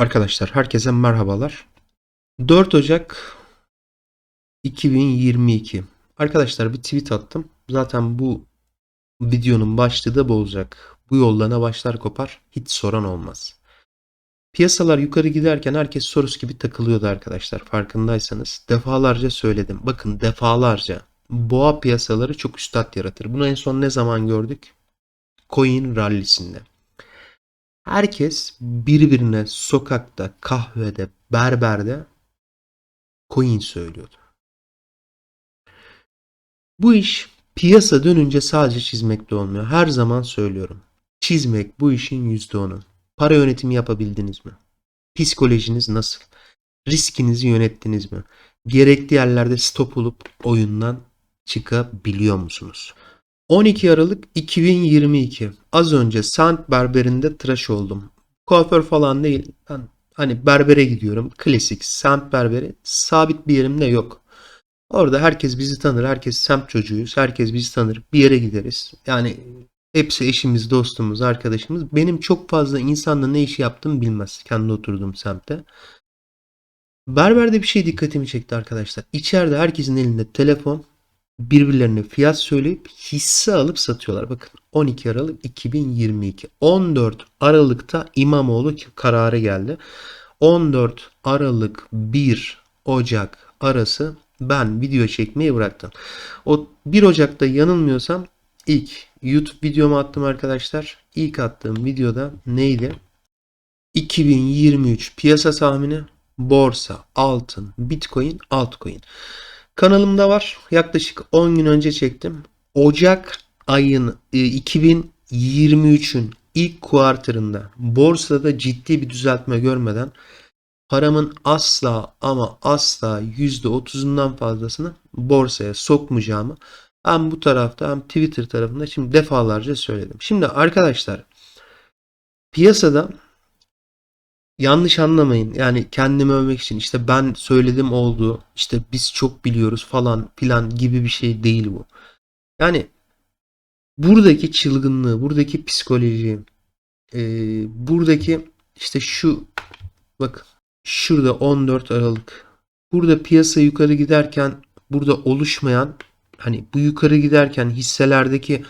Arkadaşlar herkese merhabalar. 4 Ocak 2022. Arkadaşlar bir tweet attım. Zaten bu videonun başlığı da bu olacak. Bu yollarına başlar kopar hiç soran olmaz. Piyasalar yukarı giderken herkes sorusu gibi takılıyordu arkadaşlar farkındaysanız. Defalarca söyledim. Bakın defalarca. Boğa piyasaları çok üstad yaratır. Bunu en son ne zaman gördük? Coin rallisinde. Herkes birbirine sokakta, kahvede, berberde coin söylüyordu. Bu iş piyasa dönünce sadece çizmekte olmuyor. Her zaman söylüyorum. Çizmek bu işin yüzde onu. Para yönetimi yapabildiniz mi? Psikolojiniz nasıl? Riskinizi yönettiniz mi? Gerekli yerlerde stop olup oyundan çıkabiliyor musunuz? 12 Aralık 2022. Az önce Sant Berberi'nde tıraş oldum. Kuaför falan değil. Ben hani berbere gidiyorum. Klasik Sant Berberi. Sabit bir yerim de yok. Orada herkes bizi tanır. Herkes semt çocuğuyuz. Herkes bizi tanır. Bir yere gideriz. Yani hepsi eşimiz, dostumuz, arkadaşımız. Benim çok fazla insanla ne iş yaptığımı bilmez. Kendi oturduğum semtte. Berberde bir şey dikkatimi çekti arkadaşlar. İçeride herkesin elinde telefon birbirlerine fiyat söyleyip hisse alıp satıyorlar. Bakın 12 Aralık 2022. 14 Aralık'ta İmamoğlu kararı geldi. 14 Aralık 1 Ocak arası ben video çekmeyi bıraktım. O 1 Ocak'ta yanılmıyorsam ilk YouTube videomu attım arkadaşlar. İlk attığım videoda neydi? 2023 piyasa tahmini borsa, altın, bitcoin, altcoin. Kanalımda var. Yaklaşık 10 gün önce çektim. Ocak ayın 2023'ün ilk kuartırında borsada ciddi bir düzeltme görmeden paramın asla ama asla %30'undan fazlasını borsaya sokmayacağımı hem bu tarafta hem Twitter tarafında şimdi defalarca söyledim. Şimdi arkadaşlar piyasada yanlış anlamayın. Yani kendimi övmek için işte ben söyledim oldu. işte biz çok biliyoruz falan filan gibi bir şey değil bu. Yani buradaki çılgınlığı, buradaki psikoloji, e, buradaki işte şu bak şurada 14 Aralık burada piyasa yukarı giderken burada oluşmayan hani bu yukarı giderken hisselerdeki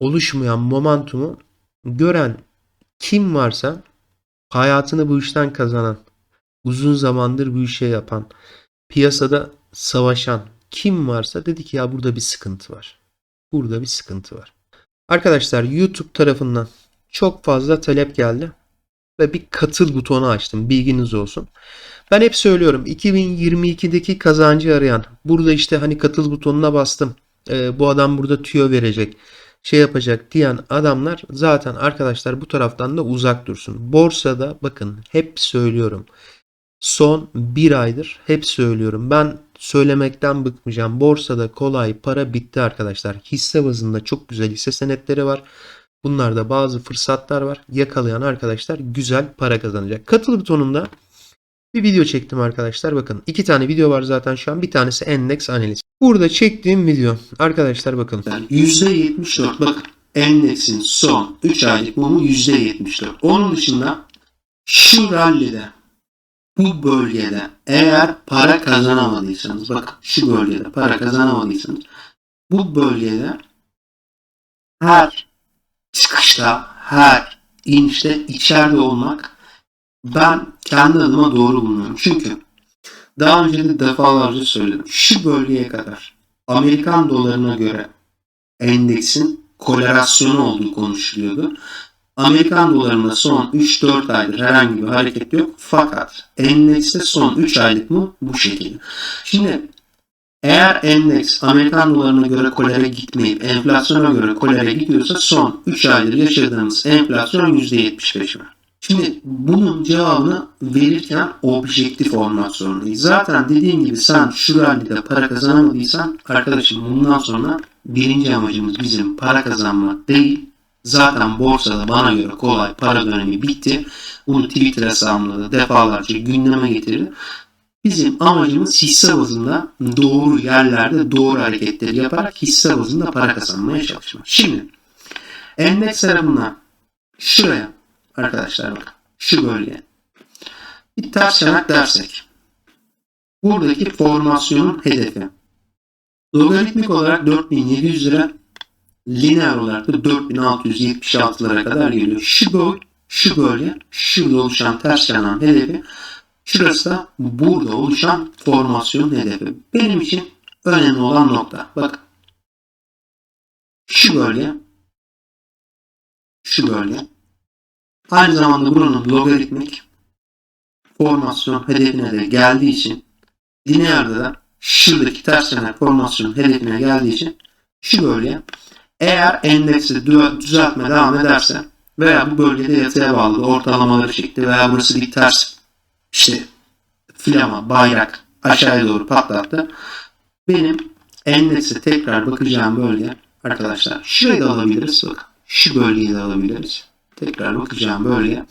oluşmayan momentumu gören kim varsa hayatını bu işten kazanan, uzun zamandır bu işe yapan, piyasada savaşan kim varsa dedi ki ya burada bir sıkıntı var. Burada bir sıkıntı var. Arkadaşlar YouTube tarafından çok fazla talep geldi ve bir katıl butonu açtım. Bilginiz olsun. Ben hep söylüyorum 2022'deki kazancı arayan burada işte hani katıl butonuna bastım. Ee, bu adam burada tüyo verecek şey yapacak diyen adamlar zaten arkadaşlar bu taraftan da uzak dursun. Borsada bakın hep söylüyorum. Son bir aydır hep söylüyorum. Ben söylemekten bıkmayacağım. Borsada kolay para bitti arkadaşlar. Hisse bazında çok güzel hisse senetleri var. Bunlarda bazı fırsatlar var. Yakalayan arkadaşlar güzel para kazanacak. Katıl butonunda bir video çektim arkadaşlar. Bakın iki tane video var zaten şu an. Bir tanesi endeks analiz. Burada çektiğim video. Arkadaşlar bakın. %74 bakın endeksin son 3 aylık mumu %74. Onun dışında şu rallide bu bölgede eğer para kazanamadıysanız bakın şu bölgede para kazanamadıysanız bu bölgede her çıkışta her inişte içeride olmak ben kendi adıma doğru bulmuyorum. Çünkü daha önce de defalarca söyledim. Şu bölgeye kadar Amerikan dolarına göre endeksin korelasyonu olduğu konuşuluyordu. Amerikan dolarında son 3-4 aydır herhangi bir hareket yok. Fakat endekste son 3 aylık mı bu şekilde. Şimdi eğer endeks Amerikan dolarına göre kolere gitmeyip enflasyona göre kolere gidiyorsa son 3 aydır yaşadığımız enflasyon %75 mi? Şimdi bunun cevabını verirken objektif olmak zorundayız. Zaten dediğim gibi sen şu rallide para kazanamadıysan arkadaşım bundan sonra birinci amacımız bizim para kazanmak değil. Zaten borsada bana göre kolay para dönemi bitti. Bunu Twitter hesabımda da defalarca gündeme getirdim. Bizim amacımız hisse bazında doğru yerlerde doğru hareketleri yaparak hisse bazında para kazanmaya çalışmak. Şimdi endeks tarafından şuraya arkadaşlar bak şu bölge bir ters yanak dersek. Buradaki formasyonun hedefi. Logaritmik olarak 4700 lira lineer olarak da 4676'lara kadar geliyor. Şu böl, şu bölge, şurada oluşan ters yanan hedefi, şurası da burada oluşan formasyon hedefi. Benim için önemli olan nokta. Bak. Şu bölge, şu bölge. Aynı zamanda buranın logaritmik formasyon hedefine de geldiği için lineerde de şuradaki ters yanak formasyon hedefine geldiği için şu bölge eğer endeksi dü- düzeltme devam ederse veya bu bölgede yataya bağlı ortalamaları çekti veya burası bir ters işte flama, bayrak aşağıya doğru patlattı. Benim endeksi tekrar bakacağım bölge arkadaşlar şurayı da alabiliriz. Bak şu bölgeyi de alabiliriz. Tekrar bakacağım bölge.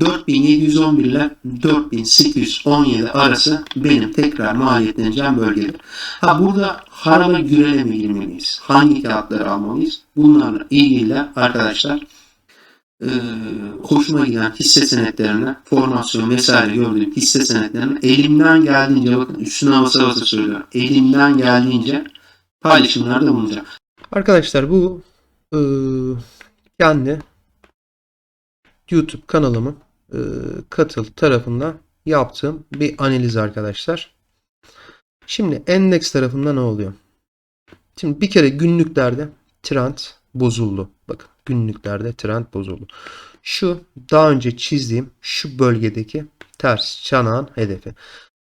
4711 ile 4817 arası benim tekrar maliyetleneceğim bölgedir. Ha burada harala gürele mi girmeliyiz? Hangi kağıtları almalıyız? Bunlarla ilgili arkadaşlar e, hoşuma giden hisse senetlerine, formasyon vesaire gördüğüm hisse senetlerine elimden geldiğince bakın üstüne basa basa söylüyorum. Elimden geldiğince paylaşımlarda bulunacağım. Arkadaşlar bu e, kendi YouTube kanalımın e, katıl tarafından yaptığım bir analiz arkadaşlar. Şimdi endeks tarafında ne oluyor? Şimdi bir kere günlüklerde trend bozuldu. Bakın günlüklerde trend bozuldu. Şu daha önce çizdiğim şu bölgedeki ters çanağın hedefi.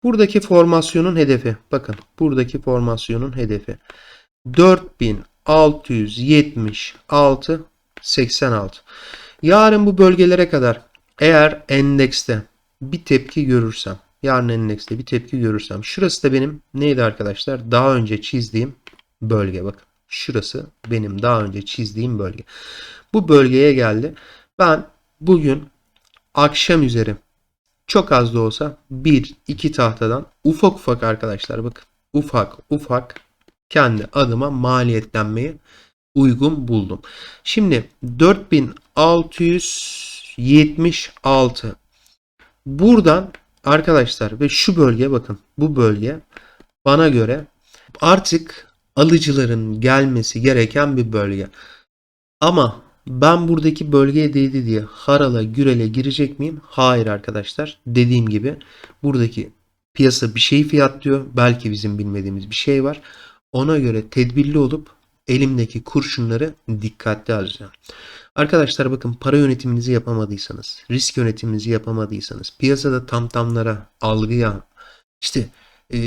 Buradaki formasyonun hedefi. Bakın buradaki formasyonun hedefi. 4676 86. Yarın bu bölgelere kadar eğer endekste bir tepki görürsem, yarın endekste bir tepki görürsem, şurası da benim neydi arkadaşlar? Daha önce çizdiğim bölge bakın. Şurası benim daha önce çizdiğim bölge. Bu bölgeye geldi. Ben bugün akşam üzeri çok az da olsa bir iki tahtadan ufak ufak arkadaşlar bakın ufak ufak kendi adıma maliyetlenmeyi uygun buldum. Şimdi 4676 buradan arkadaşlar ve şu bölge bakın bu bölge bana göre artık alıcıların gelmesi gereken bir bölge. Ama ben buradaki bölgeye değdi diye harala gürele girecek miyim? Hayır arkadaşlar. Dediğim gibi buradaki piyasa bir şey fiyatlıyor. Belki bizim bilmediğimiz bir şey var. Ona göre tedbirli olup elimdeki kurşunları dikkatli alacağım. Arkadaşlar bakın para yönetiminizi yapamadıysanız, risk yönetiminizi yapamadıysanız, piyasada tam tamlara, algıya, işte eee,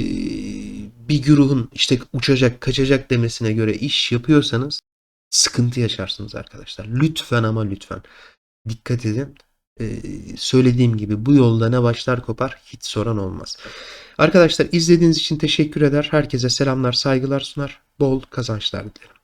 bir güruhun işte uçacak, kaçacak demesine göre iş yapıyorsanız sıkıntı yaşarsınız arkadaşlar. Lütfen ama lütfen dikkat edin. Ee, söylediğim gibi bu yolda ne başlar kopar hiç soran olmaz. Arkadaşlar izlediğiniz için teşekkür eder. Herkese selamlar, saygılar sunar. Bol kazançlar dilerim.